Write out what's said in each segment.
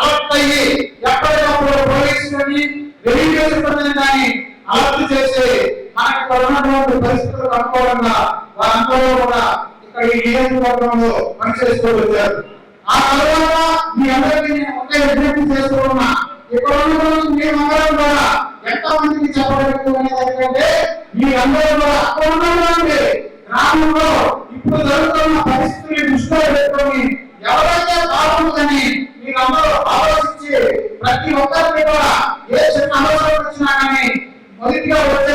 Alert అయ్యి ఎప్పటికప్పుడు పోలీసులని revenue సిబ్బందిని కానీ అలర్ట్ చేసి మనకి ఉన్నటువంటి పరిస్థితులకు అనుకూలంగా వారందరూ కూడా ఇక్కడ ఈ నియోజకవర్గంలో పనిచేస్తూ ఆ తర్వాత మీ అందరికీ నేను ఒకే విజ్ఞప్తి చేస్తూ ఇక్కడ ఉన్నటువంటి మేమందరం కూడా ఎంత మందికి చెప్పగలుగుతూ అనేదంటే మీరందరూ కూడా అక్కడ ఉన్నటువంటి గ్రామంలో ఇప్పుడు జరుగుతున్న పరిస్థితులు దృష్టిలో పెట్టుకొని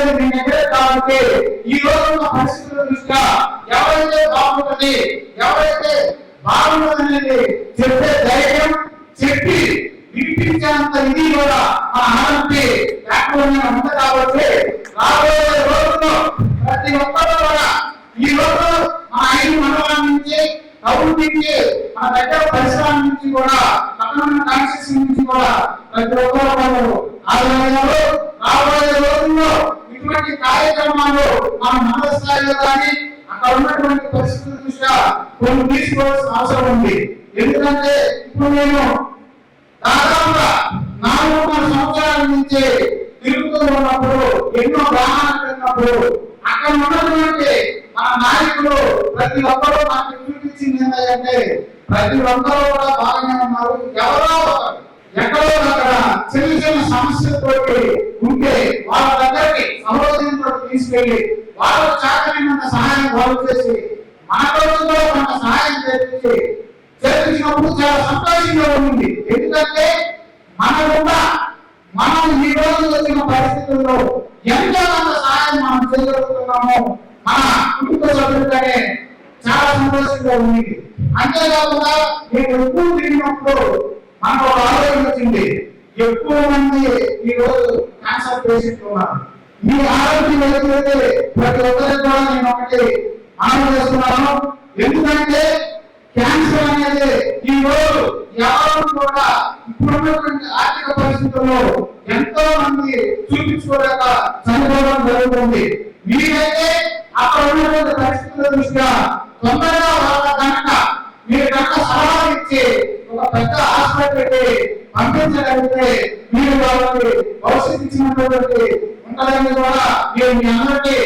మొదటిగా మీ దగ్గరే కాబట్టి ఈ రోజు ఉన్న పరిస్థితుల దృష్ట్యా ఎవరైతే బాగుంటుంది ఎవరైతే బాగుంటుందనేది చెప్పే ధైర్యం చెప్పి వినిపించేంత ఇది కూడా మన ఆనంది లేకపోతే ఉంది కాబట్టి రాబోయే రోజుల్లో ప్రతి కూడా ఈ రోజు మన ఐదు మండలాల నుంచి నుంచి మన దగ్గర పరిసరాల నుంచి కూడా పక్కన కాన్స్టిట్యూషన్ నుంచి కూడా ప్రతి ఒక్కరు రాబోయే ఉన్నటువంటి కార్యక్రమాలు మన మండల స్థాయిలో కానీ అక్కడ ఉన్నటువంటి పరిస్థితుల దృష్ట్యా కొన్ని తీసుకోవాల్సిన అవసరం ఉంది. ఎందుకంటే ఇప్పుడు నేను దాదాపుగా నాలుగున్నర సంవత్సరాల నుంచి తిరుగుతూ ఉన్నప్పుడు ఎన్నో గ్రామాలకు వెళ్ళినప్పుడు అక్కడ ఉన్నటువంటి మన నాయకులు ప్రతి ఒక్కరూ నాకు చూపించింది ఏంటంటే ప్రతి ఒక్కరూ కూడా బాగానే ఉన్నారు. ఎవరో ఎక్కడో అక్కడ చిన్న చిన్న సమస్యలతోటి ఉంటే వాళ్ళ దగ్గరికి తీసుకెళ్ళి వాళ్ళ చాకరైనంత సహాయం వాళ్ళు చేసి మన ప్రభుత్వంలో కొంత సహాయం చేపించి చేపించినప్పుడు చాలా సంతోషంగా ఉంది. ఎందుకంటే మనకున్న మనం ఈ రోజు వచ్చిన పరిస్థితుల్లో ఎంతో కొంత సహాయం మనం చేయగలుగుతున్నాము. మన కుటుంబ సభ్యులనే చాలా సంతోషంగా ఉంది. అంతేకాకుండా నేను ఎక్కువ తిరిగినప్పుడు మనకు ఒక ఆలోచన వచ్చింది. ఎక్కువ మంది ఈ రోజు క్యాన్సర్ పేషెంట్లు ఉన్నారు. మీ ఆరోగ్యం వెళ్తుంటే ప్రతి ఒక్కరికి కూడా నేను ఒకటి ఆర్డర్ చేస్తున్నాను. ఎందుకంటే క్యాన్సర్ అనేది ఈ రోజు ఎవరు కూడా ఇప్పుడున్నటువంటి ఆర్థిక పరిస్థితుల్లో ఎంతో మంది చూపించుకోలేక చనిపోవడం జరుగుతుంది. మీరైతే అక్కడ ఉన్నటువంటి పరిస్థితుల దృష్ట్యా తొందరగా వాళ్ళ కనుక మీరు కనుక సలహా ఇచ్చి ఒక పెద్ద హాస్పిటల్కి పంపించగలిగితే మీరు వాళ్ళకి భవిష్యత్తు ఇచ్చినటువంటి ఉంటుందని కూడా మేము మీ అందరికీ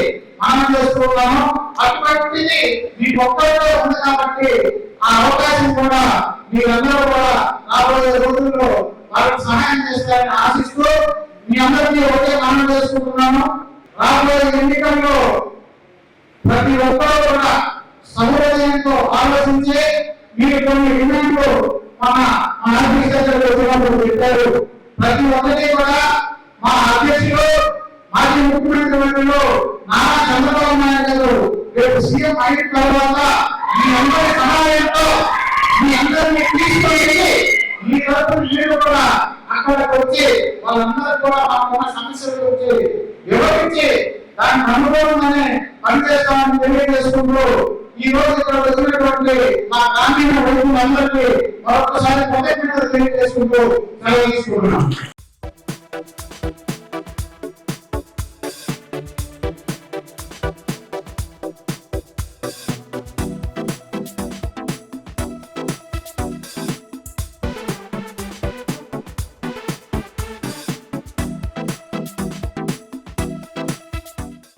మనం చేసుకుంటాము అటువంటిది మీ ఒక్కరిలో ఉంది కాబట్టి ఆ అవకాశం కూడా మీరందరూ కూడా రాబోయే రోజుల్లో వాళ్ళకి సహాయం చేస్తారని ఆశిస్తూ మీ అందరికీ ఒకే మనం చేసుకుంటున్నాము. రాబోయే ఎన్నికల్లో ప్రతి ఒక్కరూ కూడా సహృదయంతో ఆలోచించి మీరు కొన్ని డిమాండ్లు మన అధ్యక్షులు వచ్చినప్పుడు చెప్పారు. ప్రతి ఒక్కటి కూడా మా అధ్యక్షులు మాజీ ముఖ్యమంత్రి వర్గంలో నారా చంద్రబాబు నాయుడు గారు రేపు సీఎం అయిన తర్వాత మీ అందరి సహాయంతో మీ అందరినీ తీసుకొని మీ తరపు మీరు కూడా అక్కడికి వచ్చి వాళ్ళందరూ కూడా మాకున్న సమస్యల గురించి వివరించి దాన్ని అనుభవం అనే పనిచేస్తామని తెలియజేసుకుంటూ ఈ రోజు ఇక్కడ వచ్చినటువంటి మా గ్రామీణ రైతులందరికీ మరొకసారి కృతజ్ఞతలు తెలియజేసుకుంటూ సెలవు తీసుకుంటున్నాం.